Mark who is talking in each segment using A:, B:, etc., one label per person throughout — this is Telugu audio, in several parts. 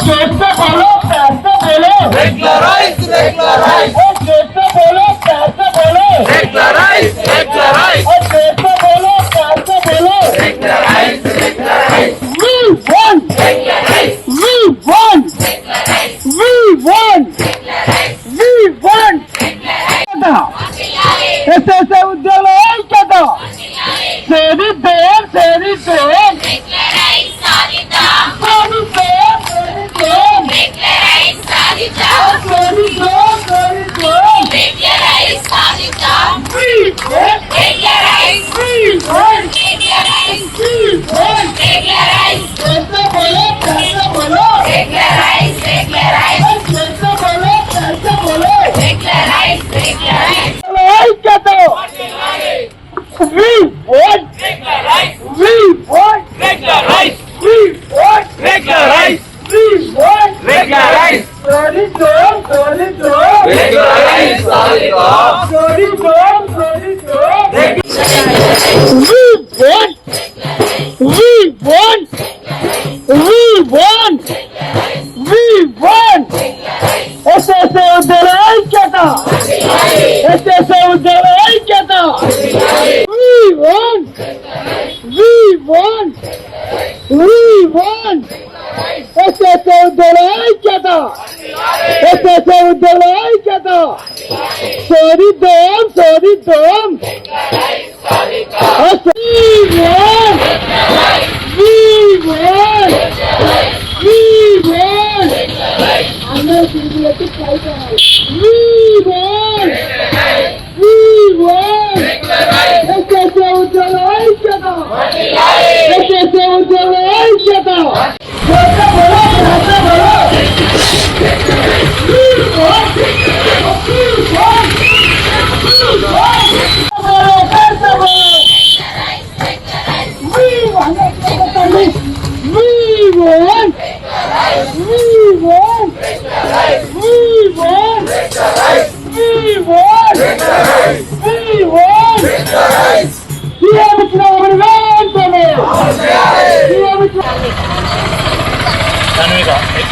A: చేస్తే బోలో పెద్ద
B: బోలో డిక్లరైజ్
A: డిక్లరైజ్ ఓ
B: చేస్తే బోలో
A: పెద్ద బోలో
B: డిక్లరైజ్ డిక్లరైజ్
A: ఓ చేస్తే
B: బోలో
A: పెద్ద బోలో
B: డిక్లరైజ్
A: డిక్లరైజ్ V
B: one
A: డిక్లరైజ్ V one డిక్లరైజ్
B: V one
A: డిక్లరైజ్ V one డిక్లరైజ్
B: SSA ఉద్యోగుల
A: ఐక్యత సేది
C: దేర్
A: సేది దేర్
C: சோதித்தோம்
A: சோதித்தோம் சோதித்தோம்
C: சோதித்தோம்
A: We won! We won! We won! We won! Ese es el de la etiqueta. Ese es el de la etiqueta. We won! We won! We won! Ese es el de la etiqueta. esse é o delay que dá. Solidão, solidão. Vive! Vive! Vive! Vive! Vive! Esse é o delay que dá. Esse é o delay
D: que dá.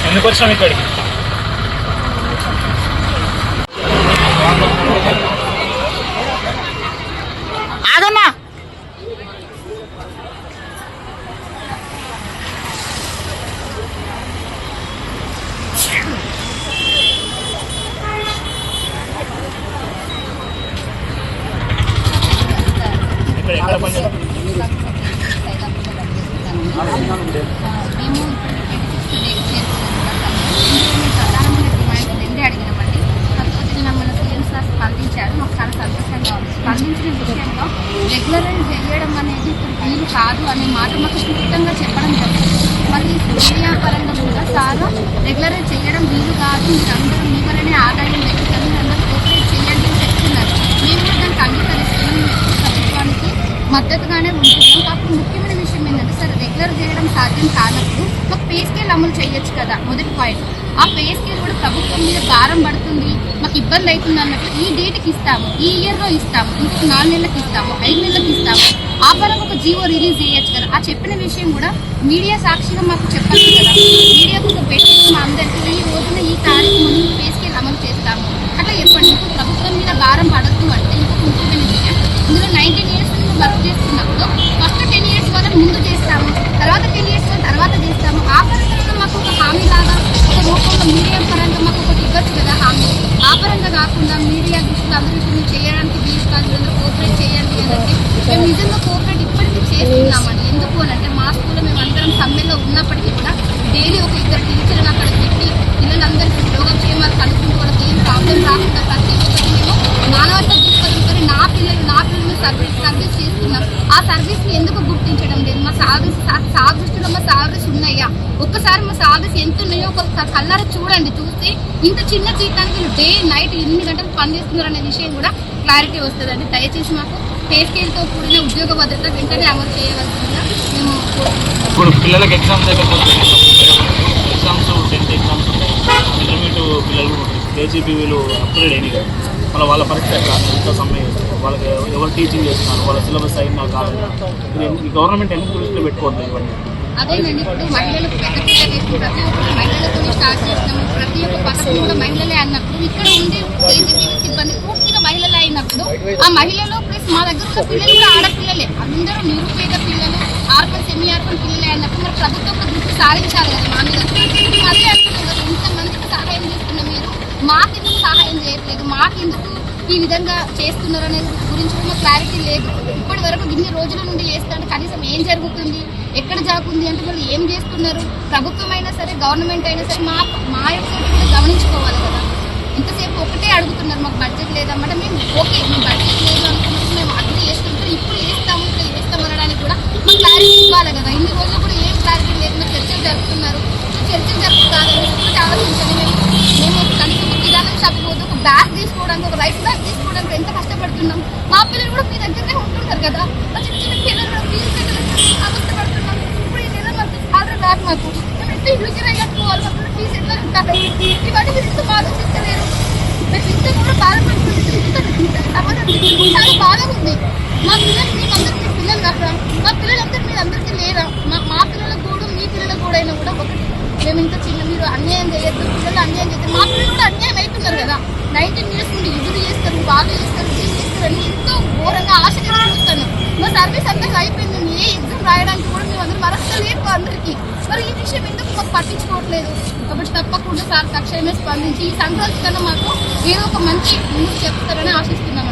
D: ఎందుకు వచ్చినాం ఇక్కడికి
A: ఆగమ్మా
D: ఇక్కడ ఎక్కడ పని చేస్తాం?
E: మేము మాకు చాలా సంతోషంగా ఉంది. స్పందించిన విషయంలో రెగ్యులరైజ్ చేయడం అనేది ఇప్పుడు వీలు కాదు అనే మాట మాకు స్పష్టంగా చెప్పడం జరిగింది. మళ్ళీ మీడియా పరంగా కూడా సార్ రెగ్యులరైజ్ చేయడం వీలు కాదు మీరు అందరూ మీ వల్లనే ఆదాయం పెట్టుకొని అందరూ కోఆపరేట్ చేయండి అని చెప్తున్నారు. మేము కూడా దానికి అంగీకరిస్తున్నాం ప్రభుత్వానికి మద్దతు ఉంటున్నాం కాకపోతే ముఖ్యమైన విషయం ఏంటంటే సార్ రెగ్యులర్ చేయడం సాధ్యం కానప్పుడు మాకు పే స్కేల్ అమలు చేయొచ్చు కదా? మొదటి పాయింట్ ఆ పే స్కేల్ కూడా ప్రభుత్వం మీద భారం పడుతుంది మాకు ఇబ్బంది అవుతుంది అన్నట్టు ఈ డేట్కి ఇస్తాము ఈ ఇయర్లో ఇస్తాము ఇంకొక నాలుగు నెలలకు ఇస్తాము ఐదు నెలలకు ఇస్తాము. ఆ పరంగా ఒక జీవో రిలీజ్ చేయొచ్చు కదా? ఆ చెప్పిన విషయం కూడా మీడియా సాక్షిగా మాకు చెప్పాలి కదా? మీడియాకు ఒక పెట్టి మా అందరికీ ఈ రోజున ఈ తారీఖు ముందు పే స్కేల్ అమలు చేస్తాము. అట్లా చెప్పండి. ఇంకో ప్రభుత్వం మీద భారం పడద్దు అంటే ఇంకొక ముఖ్యమైన విషయం. ఇందులో నైన్టీన్ ఇయర్స్ మేము వర్క్ చేస్తున్నప్పుడు ఫస్ట్ ఇవ్వచ్చు కదా హామీ? ఆ పరంగా కాకుండా మీడియా దృష్టిలో అభివృద్ధి చేయడానికి వీలు కాదు వీళ్ళందరూ కోఆపరేట్ చేయండి అని అంటే మేము నిజంగా కోఆపరేట్ ఇప్పటికీ చేస్తున్నామండి. ఎందుకు అని అంటే మా స్కూల్లో మేము అందరం సమ్మెలో ఉన్నప్పటికీ కూడా డైలీ ఒక ఇద్దరు టీచర్లు అక్కడ పెట్టి పిల్లలందరికీ యోగక్షేమాలు కనుక్కుంటూ వాళ్ళకి ఏం ప్రాబ్లం రాకుండా ప్రతి ఒక్కటి మేము మానవత దృక్పథంతో నా పిల్లలు నా పిల్లలు సర్వీస్ సర్వీస్ చేస్తున్నాం ఆ సర్వీస్ని ఎందుకు గుర్తించడం లేదు? మా సర్వీస్ సాదృష్టిలో మా సర్వీస్ ఉన్నాయా? ఒక్కసారి మా సర్వీస్ ఎంత ఉన్నాయో ఒకసారి కళ్ళారా చూడండి చూస్తే ఇంత చిన్న జీతానికి డే నైట్ ఎన్ని గంటలు పనిచేస్తున్నారు అనే విషయం కూడా క్లారిటీ వస్తుందండి. దయచేసి మాకు పే స్కేల్తో కూడిన ఉద్యోగ భద్రత వెంటనే అమలు చేయవలసిందిగా మేము
D: ఇప్పుడు పిల్లలకి ఎగ్జామ్స్ ఎగ్జామ్స్ టెన్త్ ఎగ్జామ్స్ ఉంటాయి. ఇంటర్మీడియట్ పిల్లలు కేజీబీవీలు అప్గ్రేడ్ అయినాయి కదా. వాళ్ళ వాళ్ళ పరీక్ష ఎంత సమయం? వాళ్ళకి ఎవరు టీచింగ్ చేస్తున్నారు? వాళ్ళ సిలబస్ అయినా కాదు గవర్నమెంట్ ఎందుకు దృష్టిలో పెట్టుకోవట్లేదు ఇవన్నీ?
E: అదేనండి ఇప్పుడు మహిళలకు ప్రతి ఒక్కరు మహిళలతో స్టార్ట్ చేసినాము. ప్రతి ఒక్క పథకం కూడా మహిళలే అన్నప్పుడు ఇక్కడ ఉండే కేజీబీ సిబ్బంది పూర్తిగా మహిళలే అయినప్పుడు ఆ మహిళలు ప్లస్ మా దగ్గర ఉన్న పిల్లలు కూడా ఆడపిల్లలే. అందరూ నిరుపేద పిల్లలు ఆర్పన్ సెమీ ఆర్పన్ పిల్లలే అన్నప్పుడు మరి ప్రభుత్వం ఒక దృష్టి సాధించాలి కదా మా మీద. అదే అంటున్నారు ఇంతమందికి సహాయం చేస్తున్న మీరు మాకెందుకు సహాయం చేయట్లేదు? మాకెందుకు ఈ విధంగా చేస్తున్నారు అనే గురించి కూడా క్లారిటీ లేదు. ఇప్పటి వరకు ఇన్ని రోజుల నుండి చేస్తుంటే కనీసం ఏం జరుగుతుంది? ఎక్కడ జాగుంది? అంటే వాళ్ళు ఏం చేస్తున్నారు? ప్రభుత్వం అయినా సరే గవర్నమెంట్ అయినా సరే మా మా యొక్క కూడా గమనించుకోవాలి కదా. ఇంతసేపు ఒకటే అడుగుతున్నారు మాకు బడ్జెట్ లేదన్నమాట. మేము ఓకే మేము బడ్జెట్ లేదు అనుకున్నప్పుడు మేము అగ్రి చేస్తుంటే ఇప్పుడు వేస్తాము ఇప్పుడు వేస్తాం అనడానికి కూడా మాకు క్లారిటీ ఇవ్వాలి కదా. ఇన్ని రోజులు కూడా ఏం క్లారిటీ లేకుండా చర్చలు జరుపుతున్నారు. సో చర్చలు జరుపుతారు ఒకటి ఆలోచించండి మేము రాకపోతే ఒక బ్యాగ్ తీసుకోవడానికి ఒక రైస్ బ్యాగ్ తీసుకోవడానికి ఎంత కష్టపడుతున్నాం? మా పిల్లలు కూడా మీ దగ్గరనే ఉంటుంటారు కదా? చిన్న చిన్న పిల్లలు కూడా ఫీజు కట్టడానికి కష్టపడుతున్నాం? ఇప్పుడు ఈ నెల మాకు ఆర్డర్ రాదు మాకు. మేము ఎంత ఇల్లు కిరాయి కట్టుకోవాలి మా ఫీజు ఎట్లా ఇవన్నీ మీరు ఎంత ఆలోచిస్తలేరు? మీరు ఇంత కూడా బాధపడుతుంది చాలా బాధగా ఉంది. మా పిల్లలు మీకందరూ పిల్లలు కదా మా పిల్లలందరూ మీరు అందరికీ లేదా మా పిల్లలు పిల్లలకు కూడా మీ పిల్లలకు కూడా అయినా కూడా ఒకటి మేము ఇంత చిన్న మీరు అన్యాయం చేయొద్దు పిల్లలు అన్యాయం చేస్తారు మా పిల్లలు కూడా అన్యాయం అవుతున్నారు కదా నైన్టీన్ ఇయర్స్ నుండి ఎదురు చేస్తారు బాగా చేస్తారు చేస్తారని చేస్తారు అని ఎంతో ఘోరంగా ఆశగా చూస్తాను మా సర్వీస్ అంతా అయిపోయింది. ఏ ఎగ్జామ్ రాయడానికి కూడా మేము అందరం అర్హత లేదు అందరికీ. మరి ఈ విషయం ఎందుకు మాకు పట్టించుకోవట్లేదు? కాబట్టి తప్పకుండా సార్ తక్షణమే స్పందించి ఈ సంక్రాంతి కన్నా మాకు ఏదో ఒక మంచి న్యూస్ చెప్తారని ఆశిస్తున్నాం